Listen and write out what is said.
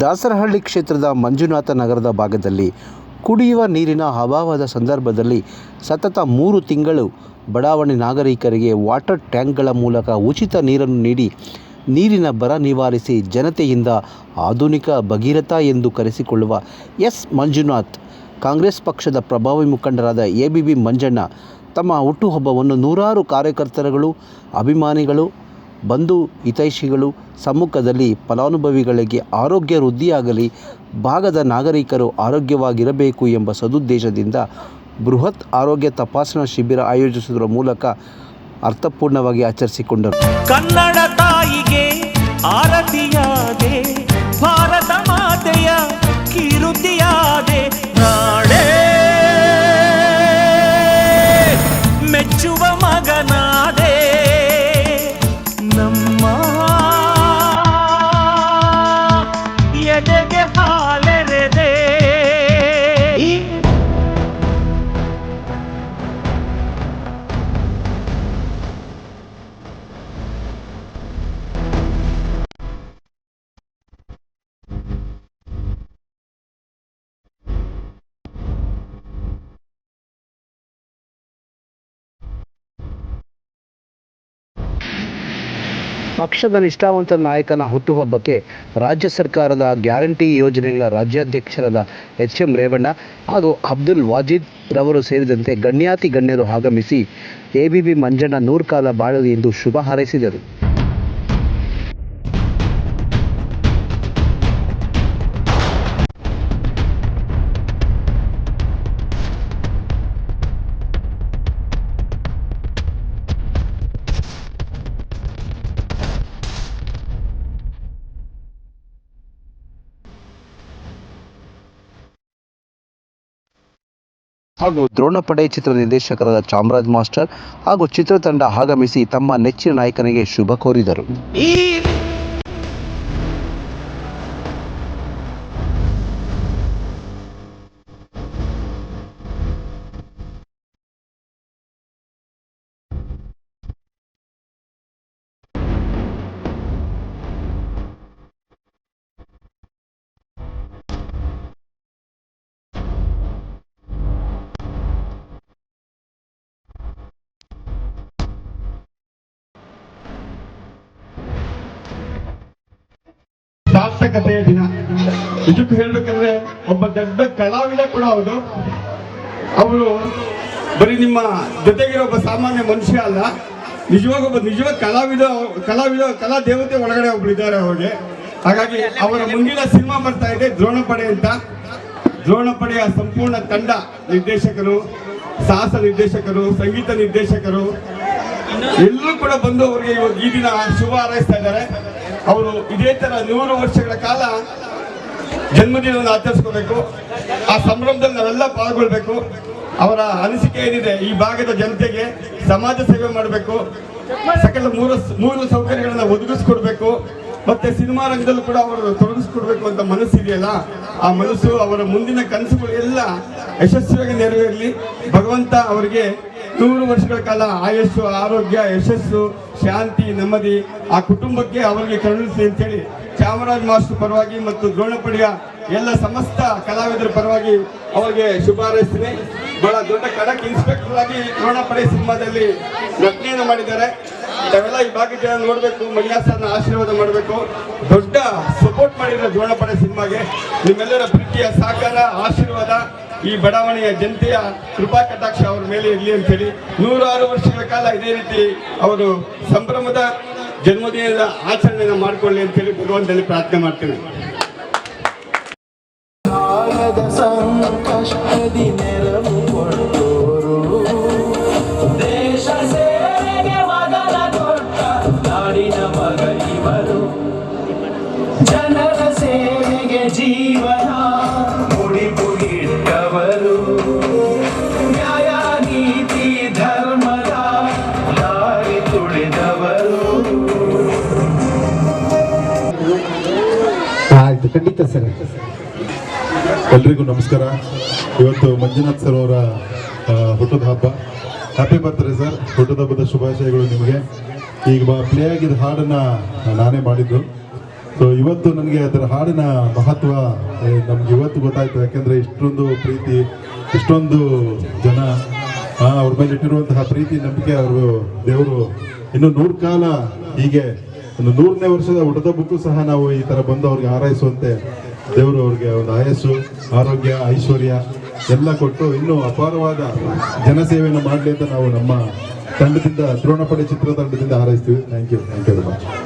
ದಾಸರಹಳ್ಳಿ ಕ್ಷೇತ್ರದ ಮಂಜುನಾಥ ನಗರದ ಭಾಗದಲ್ಲಿ ಕುಡಿಯುವ ನೀರಿನ ಅಭಾವದ ಸಂದರ್ಭದಲ್ಲಿ ಸತತ ಮೂರು ತಿಂಗಳು ಬಡಾವಣೆ ನಾಗರಿಕರಿಗೆ ವಾಟರ್ ಟ್ಯಾಂಕ್ಗಳ ಮೂಲಕ ಉಚಿತ ನೀರನ್ನು ನೀಡಿ ನೀರಿನ ಬರ ನಿವಾರಿಸಿ ಜನತೆಯಿಂದ ಆಧುನಿಕ ಭಗೀರಥ ಎಂದು ಕರೆಸಿಕೊಳ್ಳುವ ಎಸ್ ಮಂಜುನಾಥ್, ಕಾಂಗ್ರೆಸ್ ಪಕ್ಷದ ಪ್ರಭಾವಿ ಮುಖಂಡರಾದ ಎ ಬಿ ಬಿ ಮಂಜಣ್ಣ ತಮ್ಮ ಹುಟ್ಟುಹಬ್ಬವನ್ನು ನೂರಾರು ಕಾರ್ಯಕರ್ತರುಗಳು, ಅಭಿಮಾನಿಗಳು ಬಂಧು ಹಿತೈಷಿಗಳು ಸಮ್ಮುಖದಲ್ಲಿ ಫಲಾನುಭವಿಗಳಿಗೆ ಆರೋಗ್ಯ ವೃದ್ಧಿಯಾಗಲಿ, ಭಾಗದ ನಾಗರಿಕರು ಆರೋಗ್ಯವಾಗಿರಬೇಕು ಎಂಬ ಸದುದ್ದೇಶದಿಂದ ಬೃಹತ್ ಆರೋಗ್ಯ ತಪಾಸಣಾ ಶಿಬಿರ ಆಯೋಜಿಸುವುದರ ಮೂಲಕ ಅರ್ಥಪೂರ್ಣವಾಗಿ ಆಚರಿಸಿಕೊಂಡರು. ಕನ್ನಡ ತಾಯಿಗೆ ಆರತಿಯಾದೆ, ಭಾರತ ಮಾತೆಯ ಕಿರುತಿಯಾದೆ ನಾಡೇ ಮೆಚ್ಚುವ ಮಗನಾದೆ ಪಕ್ಷದ ನಿಷ್ಠಾವಂತ ನಾಯಕನ ಹುಟ್ಟುಹಬ್ಬಕ್ಕೆ ರಾಜ್ಯ ಸರ್ಕಾರದ ಗ್ಯಾರಂಟಿ ಯೋಜನೆಗಳ ರಾಜ್ಯಾಧ್ಯಕ್ಷರಾದ ಎಚ್ ಎಂ ರೇವಣ್ಣ ಹಾಗೂ ಅಬ್ದುಲ್ ವಾಜಿದ್ ರವರು ಸೇರಿದಂತೆ ಗಣ್ಯಾತಿ ಗಣ್ಯರು ಆಗಮಿಸಿ ಎ ಬಿ ಬಿ ಮಂಜಣ್ಣ ನೂರು ಕಾಲ ಬಾಳಲಿ ಎಂದು ಶುಭ ಹಾರೈಸಿದರು. ಹಾಗೂ ದ್ರೋಣಪಡೆ ಚಿತ್ರ ನಿರ್ದೇಶಕರಾದ ಚಾಮರಾಜ್ ಮಾಸ್ಟರ್ ಹಾಗೂ ಚಿತ್ರತಂಡ ಆಗಮಿಸಿ ತಮ್ಮ ನೆಚ್ಚಿನ ನಾಯಕನಿಗೆ ಶುಭ ಕೋರಿದರು. ಸಾರ್ಥಕತೆಯ ದಿನ. ನಿಜಕ್ಕೂ ಹೇಳ್ಬೇಕಂದ್ರೆ ಒಬ್ಬ ದೊಡ್ಡ ಕಲಾವಿದ ಕೂಡ ಹೌದು. ಅವರು ಬರೀ ನಿಮ್ಮ ಜೊತೆಗಿರೋ ಒಬ್ಬ ಸಾಮಾನ್ಯ ಮನುಷ್ಯ ಅಲ್ಲ, ನಿಜವಾಗ ಒಬ್ಬ ನಿಜವಾದ ಕಲಾವಿದ ಕಲಾವಿದ, ಕಲಾ ದೇವತೆ ಒಳಗಡೆ ಒಬ್ರು ಇದ್ದಾರೆ ಅವ್ರಿಗೆ. ಹಾಗಾಗಿ ಅವರ ಮುಂದಿನ ಸಿನಿಮಾ ಬರ್ತಾ ಇದೆ, ದ್ರೋಣಪಡೆ ಅಂತ. ದ್ರೋಣಪಡೆಯ ಸಂಪೂರ್ಣ ತಂಡ ನಿರ್ದೇಶಕರು, ಸಾಹಸ ನಿರ್ದೇಶಕರು, ಸಂಗೀತ ನಿರ್ದೇಶಕರು. ಎಲ್ಲರೂ ಕೂಡ ಬಂದು ಅವರಿಗೆ ಈ ದಿನ ಶುಭ ಹಾರೈಸ್ತಾ ಇದ್ದಾರೆ. ಅವರು ಇದೇ ತರ ನೂರು ವರ್ಷಗಳ ಕಾಲ ಜನ್ಮದಿನವನ್ನು ಆಚರಿಸ್ಕೋಬೇಕು. ಆ ಸಂಭ್ರಮದಲ್ಲಿ ನಾವೆಲ್ಲ ಪಾಲ್ಗೊಳ್ಬೇಕು. ಅವರ ಅನಿಸಿಕೆ ಏನಿದೆ, ಈ ಭಾಗದ ಜನತೆಗೆ ಸಮಾಜ ಸೇವೆ ಮಾಡಬೇಕು. ಸಕಲ ಮೂರು ಮೂರು ಸೌಕರ್ಯಗಳನ್ನ ಒದಗಿಸ್ಕೊಡ್ಬೇಕು. ಮತ್ತೆ ಸಿನಿಮಾ ರಂಗದಲ್ಲೂ ಕೂಡ ಅವರು ತೊಡಗಿಸ್ಕೊಡ್ಬೇಕು ಅಂತ ಮನಸ್ಸಿದೆಯಲ್ಲ? ಆ ಮನಸ್ಸು ಅವರ ಮುಂದಿನ ಕನಸುಗಳು ಎಲ್ಲ ಯಶಸ್ವಿಯಾಗಿ ನೆರವೇರಲಿ. ಭಗವಂತ ಅವರಿಗೆ ನೂರು ವರ್ಷಗಳ ಕಾಲ ಆಯಸ್ಸು, ಆರೋಗ್ಯ, ಯಶಸ್ಸು, ಶಾಂತಿ, ನೆಮ್ಮದಿ ಆ ಕುಟುಂಬಕ್ಕೆ ಅವರಿಗೆ ಕರುಣಿಸಿ ಅಂತೇಳಿ ಚಾಮರಾಜ್ ಮಾಸ್ಟರ್ ಪರವಾಗಿ ಮತ್ತು ದ್ರೋಣಪಡೆಯ ಎಲ್ಲ ಸಮಸ್ತ ಕಲಾವಿದರ ಪರವಾಗಿ ಅವರಿಗೆ ಶುಭ ಹಾರೈಸ್ತೀನಿ ಬಹಳ ದೊಡ್ಡ ಖಡಕ್ ಇನ್ಸ್ಪೆಕ್ಟರ್ ಆಗಿ ದ್ರೋಣಪಡೆ ಸಿನಿಮಾದಲ್ಲಿ ನಟನೆಯನ್ನು ಮಾಡಿದ್ದಾರೆ. ನಾವೆಲ್ಲ ಈ ಭಾಗದ ಜನ ನೋಡಬೇಕು, ಮಹಿಳಾ ಸರ್ನ ಆಶೀರ್ವಾದ ಮಾಡಬೇಕು. ದೊಡ್ಡ ಸಪೋರ್ಟ್ ಮಾಡಿರೋ ದ್ರೋಣಪಡೆ ಸಿನಿಮಾಗೆ ನಿಮ್ಮೆಲ್ಲರ ಪ್ರೀತಿಯ ಸಹಕಾರ, ಆಶೀರ್ವಾದ. ಈ ಬಡಾವಣೆಯ ಜನತೆಯ ಕೃಪಾ ಕಟಾಕ್ಷ ಅವರ ಮೇಲೆ ಇರಲಿ ಅಂತ ಹೇಳಿ ನೂರಾರು ವರ್ಷಗಳ ಕಾಲ ಇದೇ ರೀತಿ ಅವರು ಸಂಭ್ರಮದ ಜನ್ಮದಿನದ ಆಚರಣೆಯನ್ನು ಮಾಡಿಕೊಳ್ಳಿ ಅಂತ ಹೇಳಿ ಭಗವಂತನಲ್ಲಿ ಪ್ರಾರ್ಥನೆ ಮಾಡ್ತೇನೆ. ಖಂಡಿತ ಸರ್. ಎಲ್ರಿಗೂ ನಮಸ್ಕಾರ. ಇವತ್ತು ಮಂಜುನಾಥ್ ಸರ್ ಅವರ ಹುಟ್ಟದ ಹಬ್ಬ. Happy birthday sir. ಹುಟ್ಟದ ಹಬ್ಬದ ಶುಭಾಶಯಗಳು ನಿಮಗೆ. ಈಗ ಪ್ಲೇ ಆಗಿದ್ದ ಹಾಡನ್ನ ನಾನೇ ಮಾಡಿದ್ದು. ಸೊ ಇವತ್ತು ನನಗೆ ಅದರ ಹಾಡಿನ ಮಹತ್ವ ನಮ್ಗೆ ಇವತ್ತು ಗೊತ್ತಾಯ್ತು. ಯಾಕೆಂದ್ರೆ ಇಷ್ಟೊಂದು ಪ್ರೀತಿ, ಇಷ್ಟೊಂದು ಜನ ಅವ್ರ ಮೇಲೆ ಇಟ್ಟಿರುವಂತಹ ಪ್ರೀತಿ, ನಂಬಿಕೆ ಅವರು ದೇವರು ಇನ್ನು ನೂರು ಕಾಲ ಹೀಗೆ ಒಂದು ನೂರನೇ ವರ್ಷದ ಬುಕ್ಕು ಸಹ ನಾವು ಈ ತರ ಬಂದು ಅವ್ರಿಗೆ ಹಾರೈಸುವಂತೆ ದೇವರು ಅವ್ರಿಗೆ ಒಂದು ಆಯಸ್ಸು, ಆರೋಗ್ಯ, ಐಶ್ವರ್ಯ ಎಲ್ಲ ಕೊಟ್ಟು ಇನ್ನೂ ಅಪಾರವಾದ ಜನಸೇವೆಯನ್ನು ಮಾಡಲಿ ಅಂತ ನಾವು ನಮ್ಮ ತಂಡದಿಂದ ದ್ರೋಣಪಡೆ ಚಿತ್ರತಂಡದಿಂದ ಹಾರೈಸ್ತೀವಿ. Thank you thank you very much